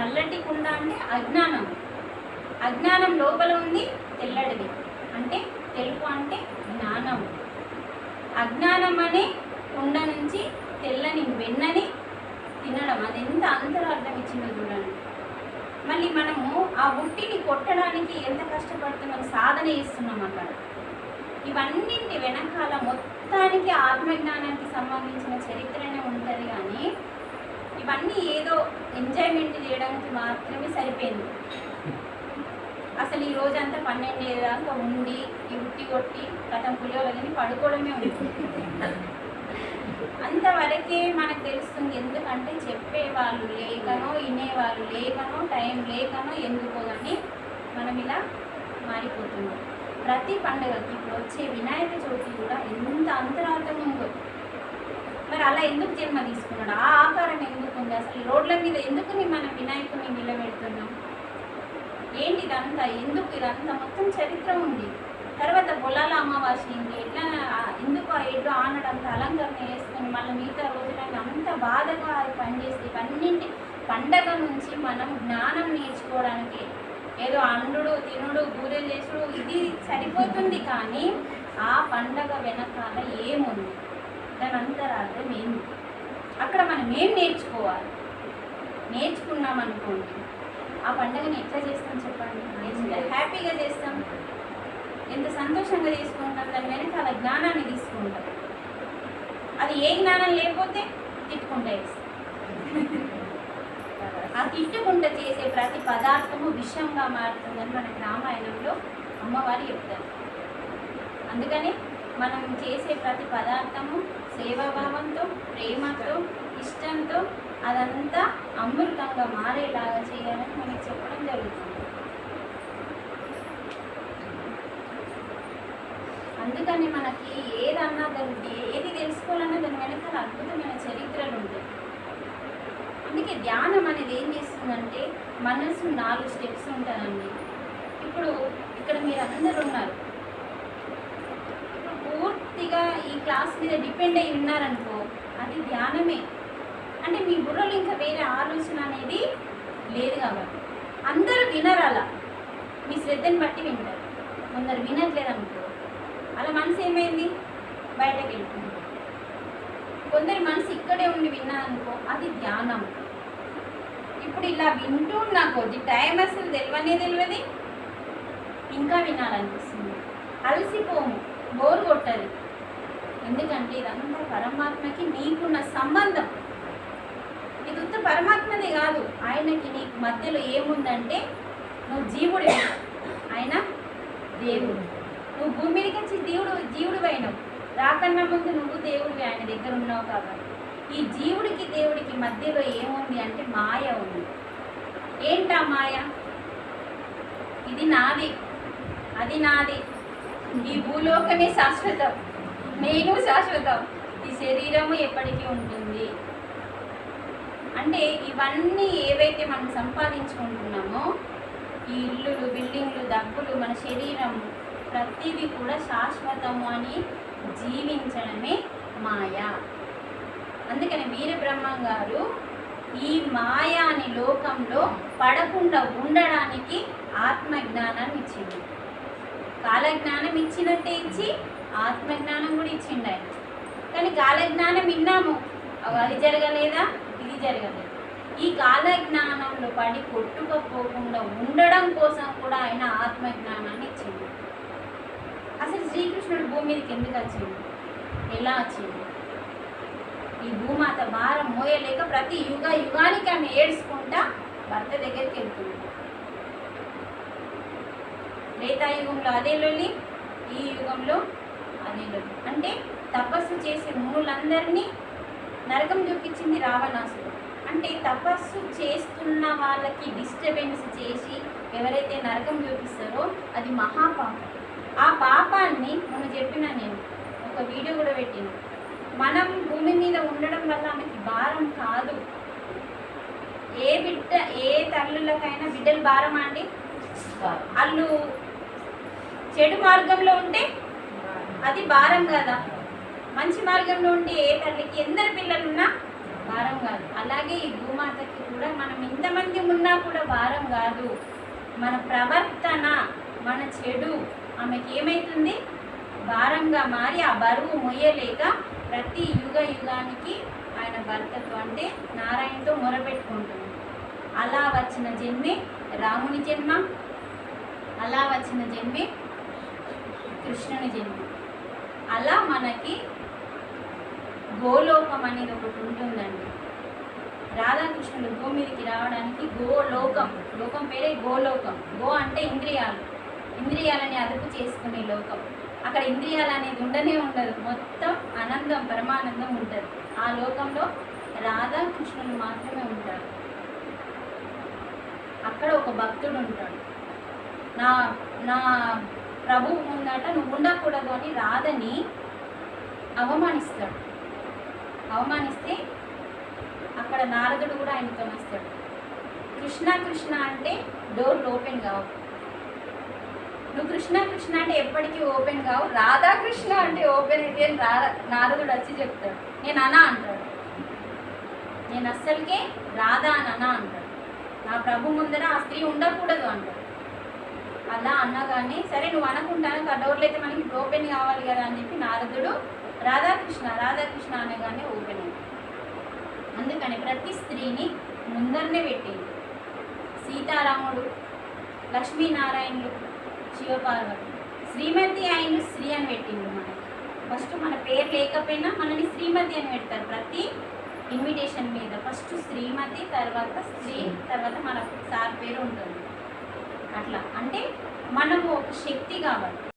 నల్లటి కుండ అంటే అజ్ఞానం. అజ్ఞానం లోపల ఉంది తెల్లటిది. అంటే తెలుపు అంటే జ్ఞానం. అజ్ఞానం అనే కుండ నుంచి తెల్లని వెన్నని తినడం. అది ఎంత అంతరార్థం ఇచ్చిందో చూడండి. మళ్ళీ మనము ఆ ఉట్టిని కొట్టడానికి ఎంత కష్టపడుతున్నాం సాధన చేస్తున్నాం అక్కడ. ఇవన్నింటి వెనకాల మొత్తానికి ఆత్మజ్ఞానానికి సంబంధించిన చరిత్రనే ఉంటుంది కానీ ఇవన్నీ ఏదో ఎంజాయ్మెంట్ చేయడానికి మాత్రమే సరిపోయింది. అసలు ఈ రోజంతా పన్నెండు దాకా ఉండి ఈ ఉట్టి కొట్టి కథం పులియోలని పడుకోవడమే ఉంది. అంతవరకే మనకు తెలుస్తుంది ఎందుకంటే చెప్పేవాళ్ళు లేకనో వినేవాళ్ళు లేకనో టైం లేకనో ఎందుకో కానీ మనం ఇలా మారిపోతున్నాం. ప్రతి పండుగకి ఇప్పుడు వచ్చే వినాయక చవితి కూడా ఎంత అంతరార్థం ఉందో. మరి అలా ఎందుకు జన్మ తీసుకున్నాడు? ఆ ఆకారం ఎందుకు ఉంది? అసలు రోడ్ల మీద ఎందుకు మన మనం వినాయకుని నిలబెడుతున్నాం? ఏంటి ఇదంతా? ఎందుకు ఇదంతా? మొత్తం చరిత్ర ఉంది. తర్వాత పొలాల అమావాస్య ఏంటి ఎట్లా ఎందుకు ఆ ఎడ్డు ఆనడంత అలంకరణ చేసుకొని మళ్ళీ మిగతా రోజులన్నీ అంత బాధగా అది పనిచేసి ఇవన్నింటి పండగ నుంచి మనం జ్ఞానం నేర్చుకోవడానికి ఏదో అండుడు తినుడు బూరెలు చేసుడు ఇది సరిపోతుంది కానీ ఆ పండగ వెనకాల ఏముంది? దాని అంతరార్థం ఏంది? అక్కడ మనం ఏం నేర్చుకోవాలి? నేర్చుకున్నాం అనుకోండి. ఆ పండుగని ఎట్లా చేస్తాం చెప్పండి? హ్యాపీగా చేస్తాం? ఎంత సంతోషంగా తీసుకుంటాం దాని వెనకాల జ్ఞానాన్ని తీసుకుంటాం. అది ఏ జ్ఞానం లేకపోతే తిట్టుకుంటా ఆ తిట్టుకుంట చేసే ప్రతి పదార్థము విషంగా మారుతుందని మనకి రామాయణంలో అమ్మవారు చెప్తారు. అందుకని మనం చేసే ప్రతి పదార్థము సేవాభావంతో ప్రేమతో ఇష్టంతో అదంతా అమృతంగా మారేలాగా చేయాలని మనకి చెప్పడం జరుగుతుంది. అందుకని మనకి ఏదన్నా దాన్ని ఏది తెలుసుకోవాలన్నా దాని వెనకాల అద్భుతమైన చరిత్రలు ఉంటాయి. అందుకే ధ్యానం అనేది ఏం చేస్తుందంటే మనసు నాలుగు స్టెప్స్ ఉంటుందండి ఇప్పుడు ఇక్కడ మీరు అందరు ఉన్నారు ఇప్పుడు పూర్తిగా ఈ క్లాస్ మీద డిపెండ్ అయి ఉన్నారనుకో అది ధ్యానమే. అంటే మీ బుర్రలో ఇంకా వేరే ఆలోచన అనేది లేదు కాబట్టి. అందరూ వినరు అలా. మీ శ్రద్ధని బట్టి వింటారు. కొందరు వినట్లేదు అనుకో అలా మనసు ఏమైంది? బయటకు వెళ్తుంది. కొందరి మనసు ఇక్కడే ఉండి విన్నారనుకో అది ధ్యానం. ఇప్పుడు ఇలా వింటూ నా కొద్ది టైం అసలు తెలియనే తెలియదు ఇంకా వినాలనిపిస్తుంది. అలసిపోము. బోర్ కొట్టదు. ఎందుకంటే ఇదంతా పరమాత్మకి నీకున్న సంబంధం. ఇది ఉత్త పరమాత్మదే కాదు. ఆయనకి నీకు మధ్యలో ఏముందంటే నువ్వు జీవుడే ఆయన దేవుడు. నువ్వు భూమి మీదకి వచ్చి దేవుడు జీవుడు అయినావు. రాకన్నా ముందు నువ్వు దేవుడివి ఆయన దగ్గర ఉన్నావు కాబట్టి. ఈ జీవుడికి దేవుడికి మధ్యలో ఏముంది అంటే మాయ ఉంది. ఏంటా మాయ? ఇది నాది. అది నాది. ఈ భూలోకమే శాశ్వతం. నేను శాశ్వతం. ఈ శరీరము ఎప్పటికీ ఉంటుంది. అంటే ఇవన్నీ ఏవైతే మనం సంపాదించుకుంటున్నామో ఈ ఇల్లులు బిల్డింగ్లు డబ్బులు మన శరీరం ప్రతిదీ కూడా శాశ్వతము అని జీవించడమే మాయ. అందుకని వీరబ్రహ్మం గారు ఈ మాయా అనే లోకంలో పడకుండా ఉండడానికి ఆత్మజ్ఞానాన్ని ఇచ్చింది కాలజ్ఞానం ఇచ్చిన ఇచ్చి ఆత్మజ్ఞానం కూడా ఇచ్చిండు ఆయన. కానీ కాలజ్ఞానం విన్నాము. అవి అది జరగలేదా? ఇది జరగలేదు. ఈ కాలజ్ఞానంలో పడి కొట్టుకపోకుండా ఉండడం కోసం కూడా ఆయన ఆత్మజ్ఞానాన్ని ఇచ్చింది అసలు శ్రీకృష్ణుడు భూమి మీదకి ఎందుకు వచ్చింది ఎలా వచ్చింది ఈ భూమాత భారం మోయలేక ప్రతి యుగ యుగానికి ఆమె ఏడ్చుకుంటా భర్త దగ్గరికి వెళ్తుంది. త్రేతాయుగంలో అదే లొల్లి ఈ యుగంలో లొల్లి అంటే తపస్సు చేసే మునులందరినీ నరకం చూపించింది రావణాసుడు అంటే తపస్సు చేస్తున్న వాళ్ళకి డిస్టర్బెన్స్ చేసి ఎవరైతే నరకం చూపిస్తారో అది మహాపాపం. ఆ పాపాన్ని మొన్న చెప్పిన నేను ఒక వీడియో కూడా పెట్టిన. మనం భూమి మీద ఉండడం వల్ల ఆమెకి భారం కాదు. ఏ బిడ్డ ఏ తల్లులకైనా బిడ్డలు భారమా అండి? వాళ్ళు చెడు మార్గంలో ఉంటే అది భారం కదా? మంచి మార్గంలో ఉంటే ఏ తల్లికి ఎందరు పిల్లలున్నా భారం కాదు. అలాగే ఈ భూమాతకి కూడా మనం ఇంతమంది ఉన్నా కూడా భారం కాదు. మన ప్రవర్తన మన చెడు ఆమెకి ఏమవుతుంది భారంగా మారి ఆ బరువు మొయ్యలేక ప్రతి యుగ యుగానికి ఆయన భర్తతో అంటే నారాయణతో మొరపెట్టుకుంటుంది. అలా వచ్చిన జన్మే రాముని జన్మ అలా వచ్చిన జన్మే కృష్ణుని జన్మ అలా మనకి గోలోకం అనేది ఒకటి ఉంటుందండి. రాధాకృష్ణుడు భూమి మీదకి రావడానికి గోలోకం. లోకం పేరే గోలోకం. గో అంటే ఇంద్రియాలు. ఇంద్రియాలని అదుపు చేసుకునే లోకం. అక్కడ ఇంద్రియాలు అనేది ఉండనే ఉండదు. మొత్తం ఆనందం పరమానందం ఉంటుంది. ఆ లోకంలో రాధాకృష్ణులు మాత్రమే ఉంటారు. అక్కడ ఒక భక్తుడు ఉంటాడు. నా నా ప్రభు ముందట నువ్వు ఉండకూడదు అని రాధని అవమానిస్తాడు. అవమానిస్తే అక్కడ నారదుడు కూడా ఆయనతో వస్తాడు. కృష్ణ కృష్ణ అంటే డోర్లు ఓపెన్ కావు. నువ్వు కృష్ణ కృష్ణ అంటే ఎప్పటికీ ఓపెన్ కావు. రాధా కృష్ణ అంటే ఓపెన్ అయితే రాధా నారదుడు వచ్చి చెప్తాడు. నేను అనా అంటాడు. నేను అస్సలకే రాధా అని అనా అంటాడు. నా ప్రభు ముందర ఆ స్త్రీ ఉండకూడదు అంటాడు. అలా అన్నా కానీ సరే నువ్వు అనుకుంటాను ఆ డోర్లు అయితే మనకి ఓపెన్ కావాలి కదా అని చెప్పి నారదుడు రాధాకృష్ణ రాధాకృష్ణ అనగానే ఓపెన్ అయింది. అందుకని ప్రతి స్త్రీని ముందరనే పెట్టింది. సీతారాముడు లక్ష్మీనారాయణుడు శివపార్వతి. శ్రీమతి ఆయన శ్రీ అని పెట్టిండు మనకి. ఫస్ట్ మన పేరు లేకపోయినా మనని శ్రీమతి అని పెడతారు. ప్రతి ఇన్విటేషన్ మీద ఫస్ట్ శ్రీమతి తర్వాత స్త్రీ తర్వాత మన సార్ పేరు ఉంటుంది. అట్లా. అంటే మనము ఒక శక్తి కాబట్టి.